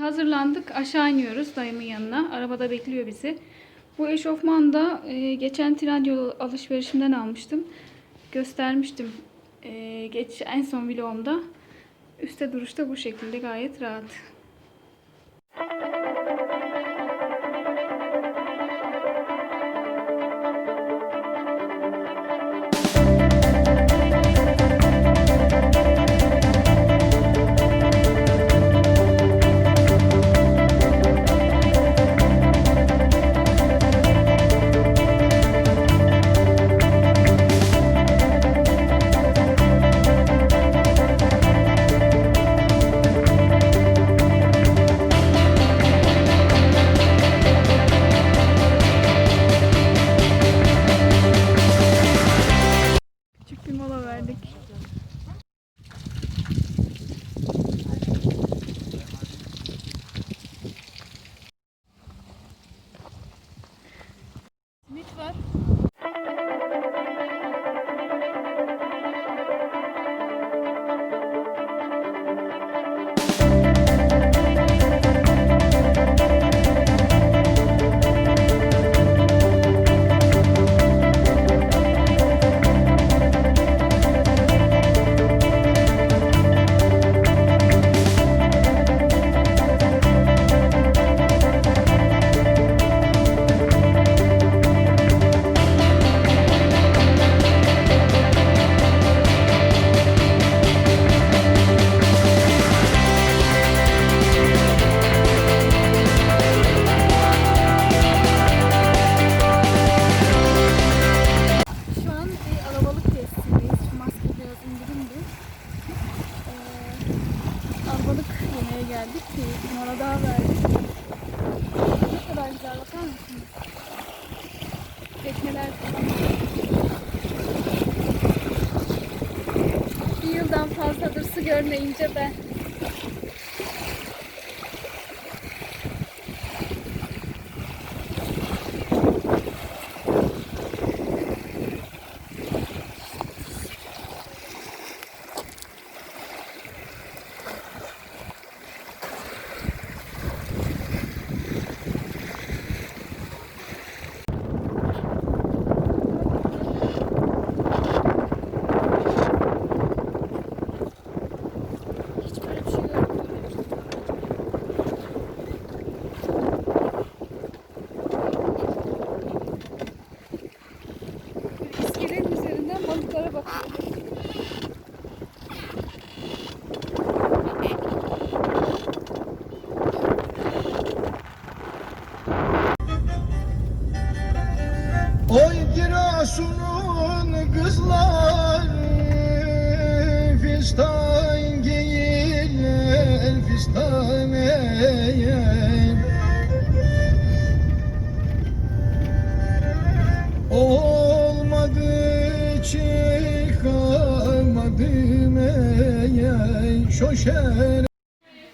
Hazırlandık. Aşağı iniyoruz dayımın yanına. Arabada bekliyor bizi. Bu eşofman da e, geçen Trendyol alışverişimden almıştım. Göstermiştim. E, geç en son vlogumda. Üste duruşta bu şekilde gayet rahat.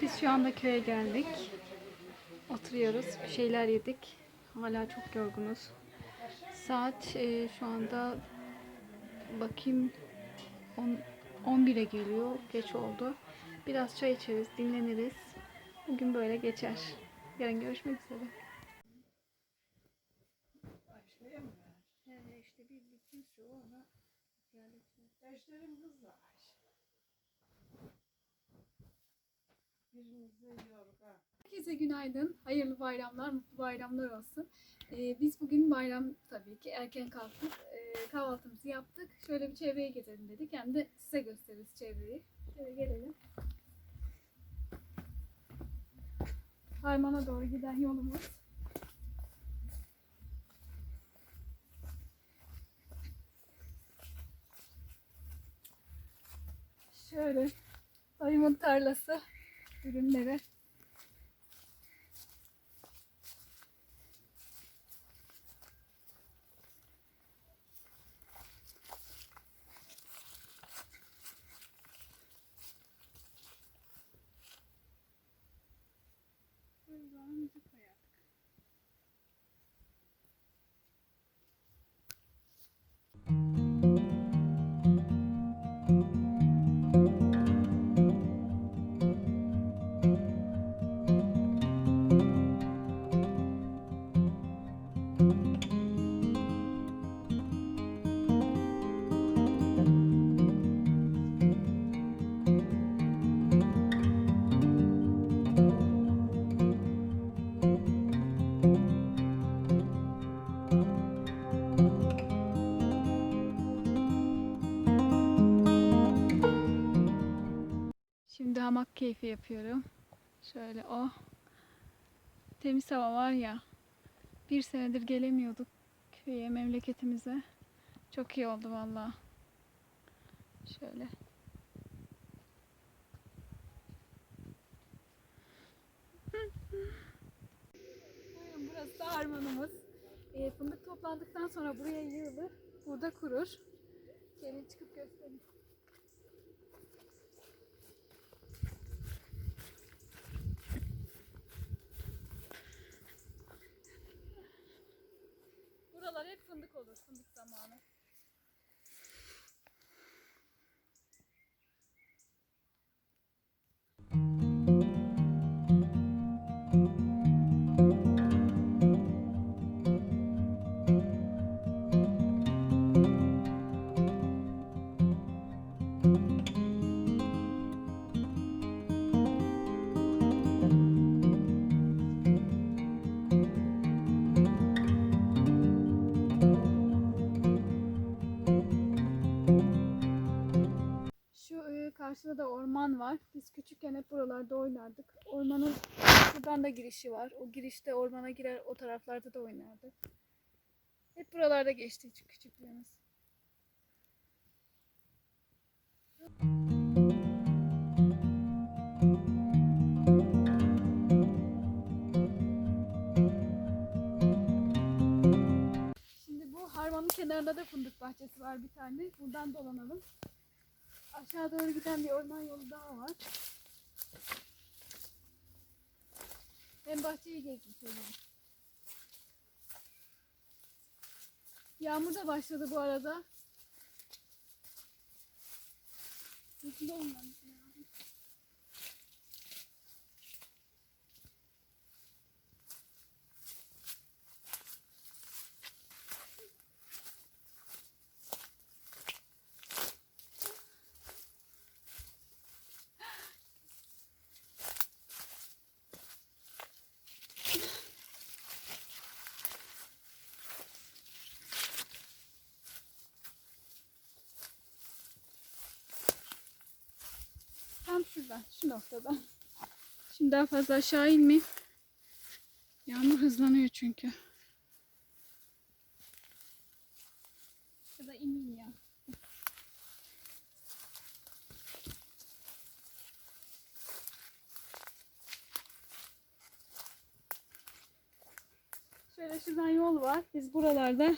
Biz şu anda köye geldik. Oturuyoruz. Bir şeyler yedik. Hala çok yorgunuz. Saat e, şu anda bakayım 10 11'e geliyor. Geç oldu. Biraz çay içeriz, dinleniriz. Bugün böyle geçer. Yarın görüşmek üzere. Herkese günaydın. Hayırlı bayramlar, mutlu bayramlar olsun. Ee, biz bugün bayram tabii ki erken kalktık. Ee, kahvaltımızı yaptık. Şöyle bir çevreyi gezelim dedik. Hem de size gösteririz çevreyi. Şöyle gelelim. Harman'a doğru giden yolumuz. Şöyle dayımın tarlası ürünleri. Keyfi yapıyorum. Şöyle o temiz hava var ya. Bir senedir gelemiyorduk köye, memleketimize. Çok iyi oldu valla. Şöyle. Burası da harmanımız. Ee, fındık toplandıktan sonra buraya yığılır. Burada kurur. Gelin çıkıp göstereyim. Fındık olur, fındık zamanı. Küçükken hep buralarda oynardık. Ormanın buradan da girişi var. O girişte ormana girer o taraflarda da oynardık. Hep buralarda geçti küçük küçüklüğümüz. Şimdi bu harmanın kenarında da fındık bahçesi var bir tane. Buradan dolanalım. Aşağı doğru giden bir orman yolu daha var. Hem bahçeyi gezmiş olurum. Yağmur da başladı bu arada. Hızlı olmamız şuradan, şu noktadan. Şimdi daha fazla aşağı inmeyeyim. Yağmur hızlanıyor çünkü. Ya da ineyim ya. Şöyle şuradan yol var. Biz buralarda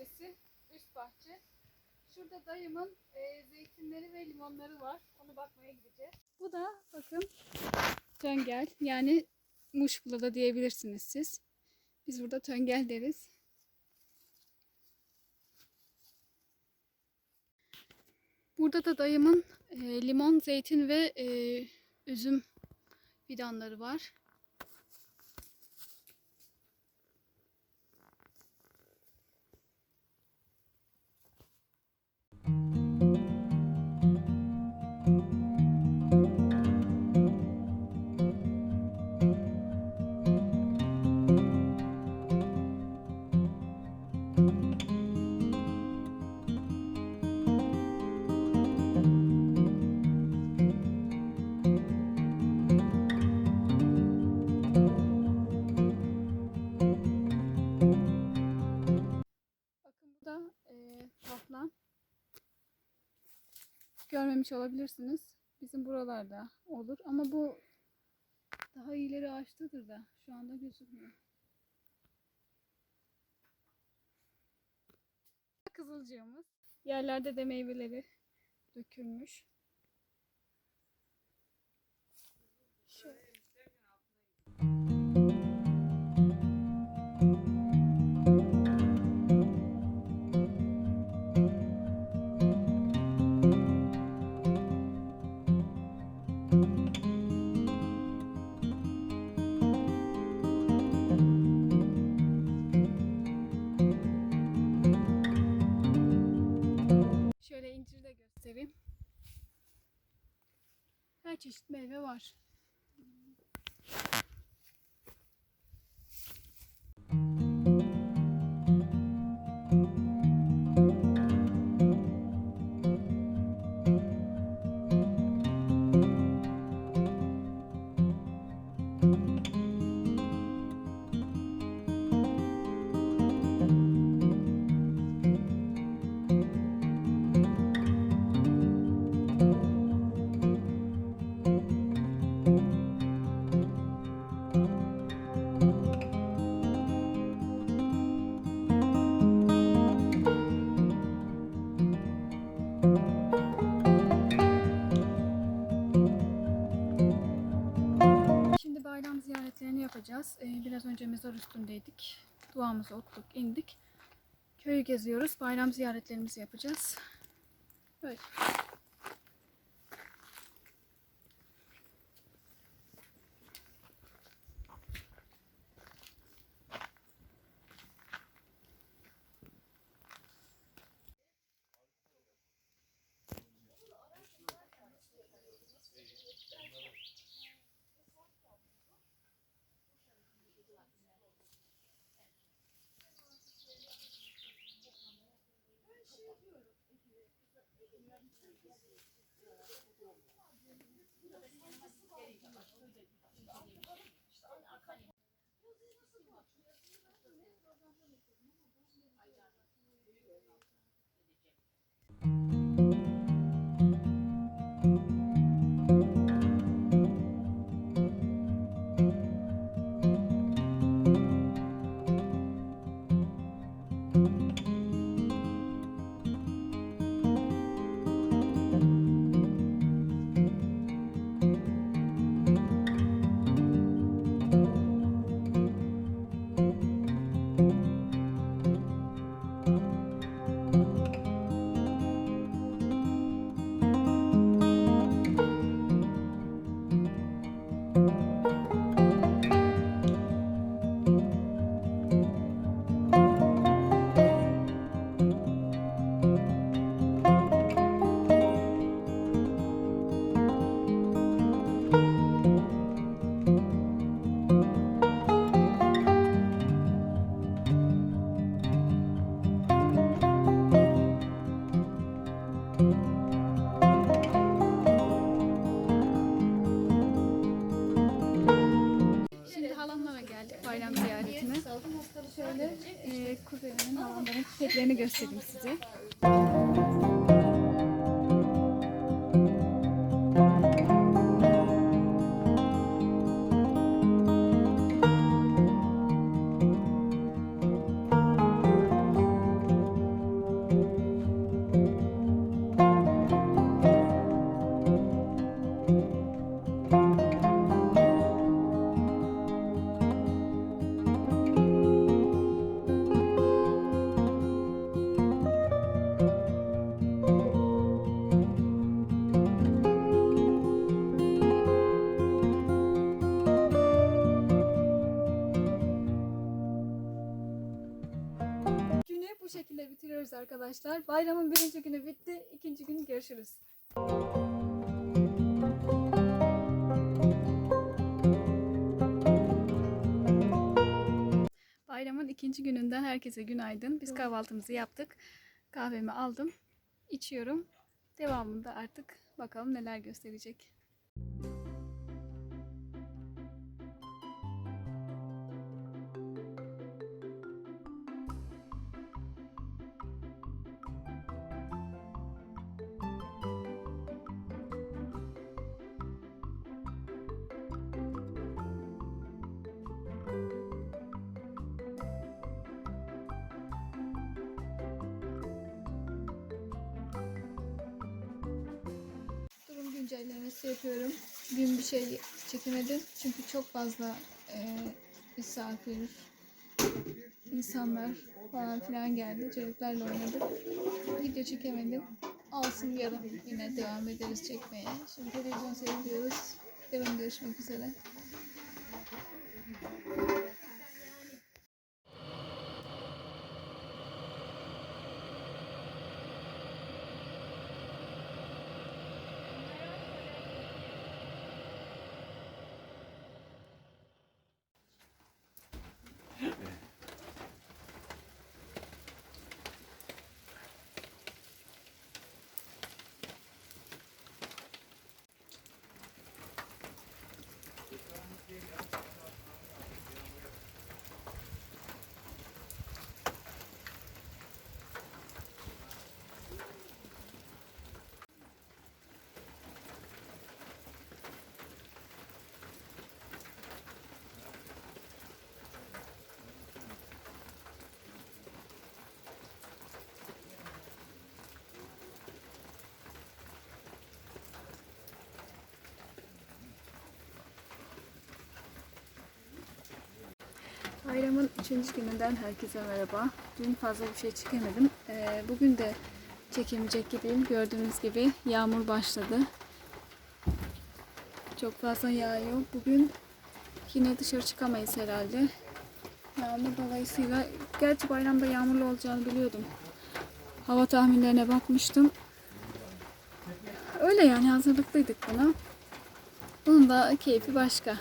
bahçesi. Üst bahçe. Şurada dayımın e, zeytinleri ve limonları var. Onu bakmaya gideceğiz. Bu da bakın töngel. Yani muşbula da diyebilirsiniz siz. Biz burada töngel deriz. Burada da dayımın e, limon, zeytin ve e, üzüm fidanları var. Görmemiş olabilirsiniz. Bizim buralarda olur ama bu daha ileri ağaçtadır da şu anda gözükmüyor. Kızılcığımız. Yerlerde de meyveleri dökülmüş. Göstereyim. Her çeşit meyve var. Duamızı okuduk, indik. Köyü geziyoruz. Bayram ziyaretlerimizi yapacağız. Böyle. Şimdi çiçeklerini göstereyim size. Bitiriyoruz arkadaşlar. Bayramın birinci günü bitti. ikinci gün görüşürüz. Bayramın ikinci gününden herkese günaydın. Biz kahvaltımızı yaptık. Kahvemi aldım. içiyorum. Devamında artık bakalım neler gösterecek. Videosu yapıyorum. Dün bir şey çekemedim çünkü çok fazla e, misafir, insanlar falan filan geldi. Çocuklarla oynadık. Video çekemedim. Olsun yarın yine devam ederiz çekmeye. Şimdi televizyon seyrediyoruz. Yarın görüşmek üzere. Bayramın üçüncü gününden herkese merhaba. Dün fazla bir şey çekemedim. Ee, bugün de çekemeyecek gibiyim. Gördüğünüz gibi yağmur başladı. Çok fazla yağıyor. Bugün yine dışarı çıkamayız herhalde. Yağmur dolayısıyla gerçi bayramda yağmurlu olacağını biliyordum. Hava tahminlerine bakmıştım. Öyle yani hazırlıklıydık buna. Bunun da keyfi başka.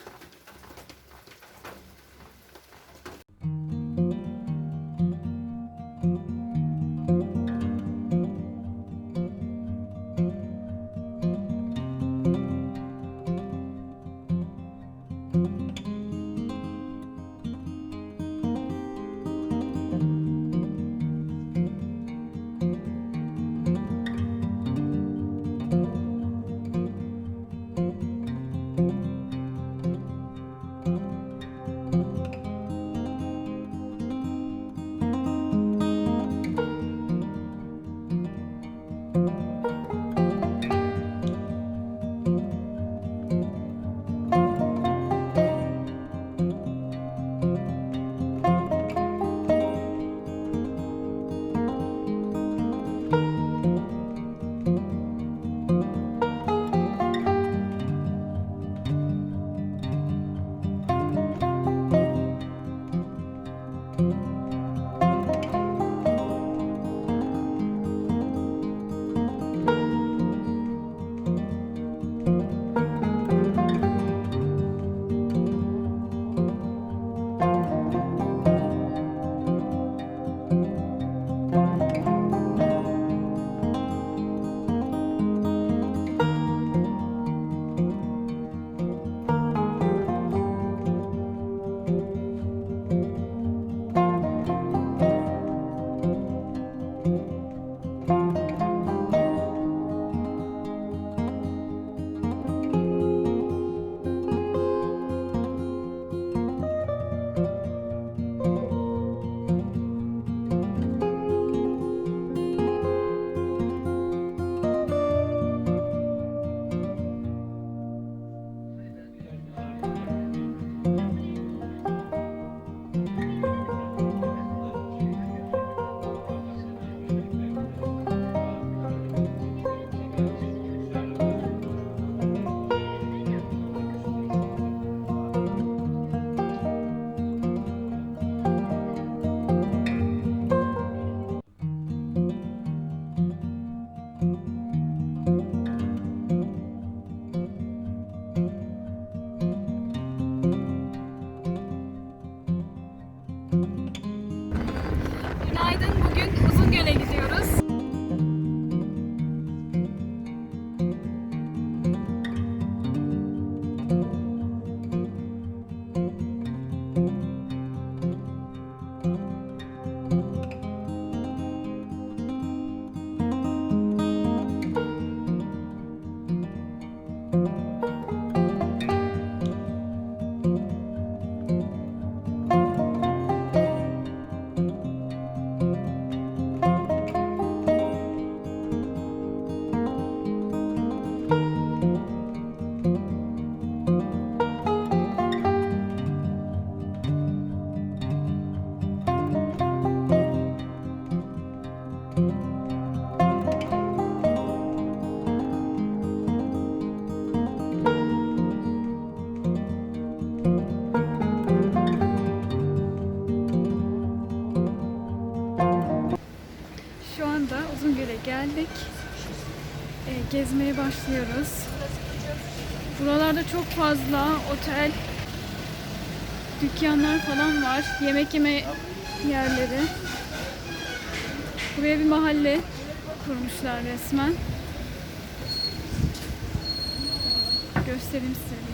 Şöyle geldik. E, gezmeye başlıyoruz. Buralarda çok fazla otel, dükkanlar falan var. Yemek yeme yerleri. Buraya bir mahalle kurmuşlar resmen. Göstereyim size.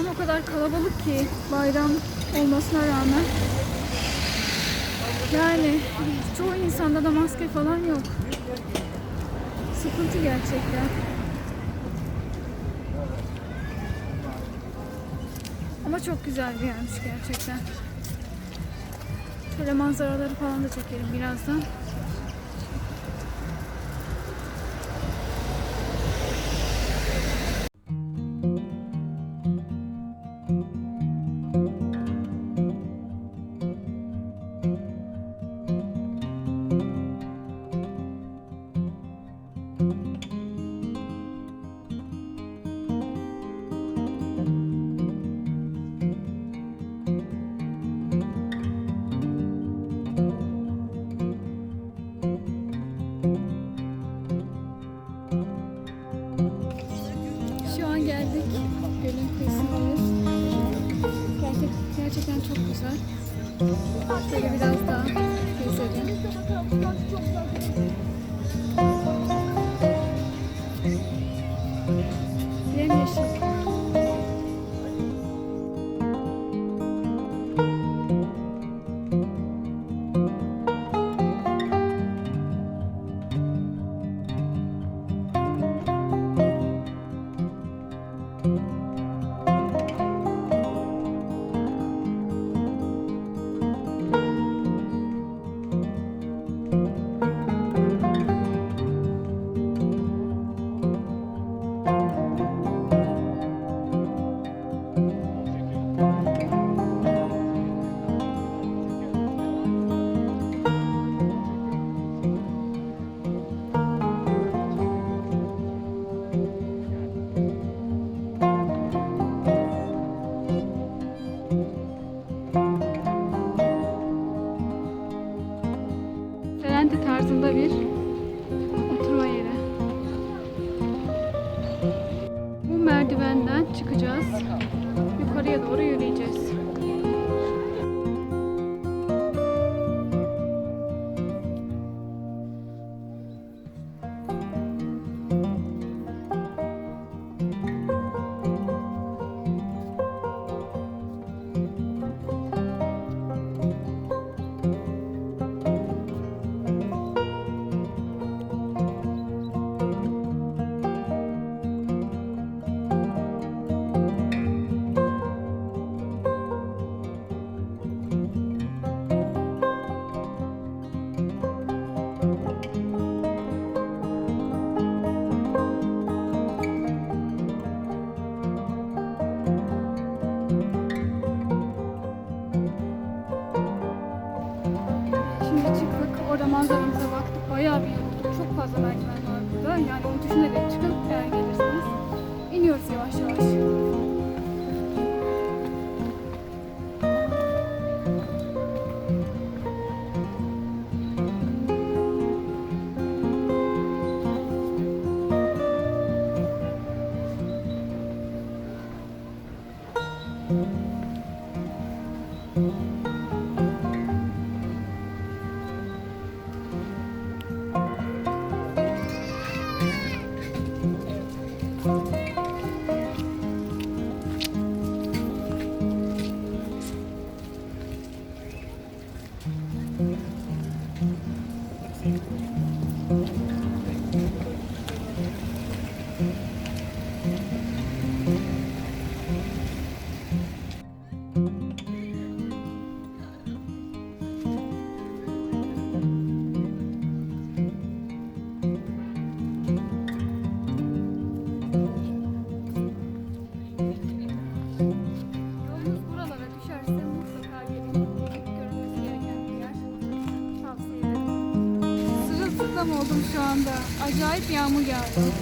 An o kadar kalabalık ki bayram olmasına rağmen. Yani çoğu insanda da maske falan yok. Sıkıntı gerçekten. Ama çok güzel bir yermiş gerçekten. Şöyle manzaraları falan da çekelim birazdan. Çok güzel. Şöyle biraz daha gezelim. Tchau.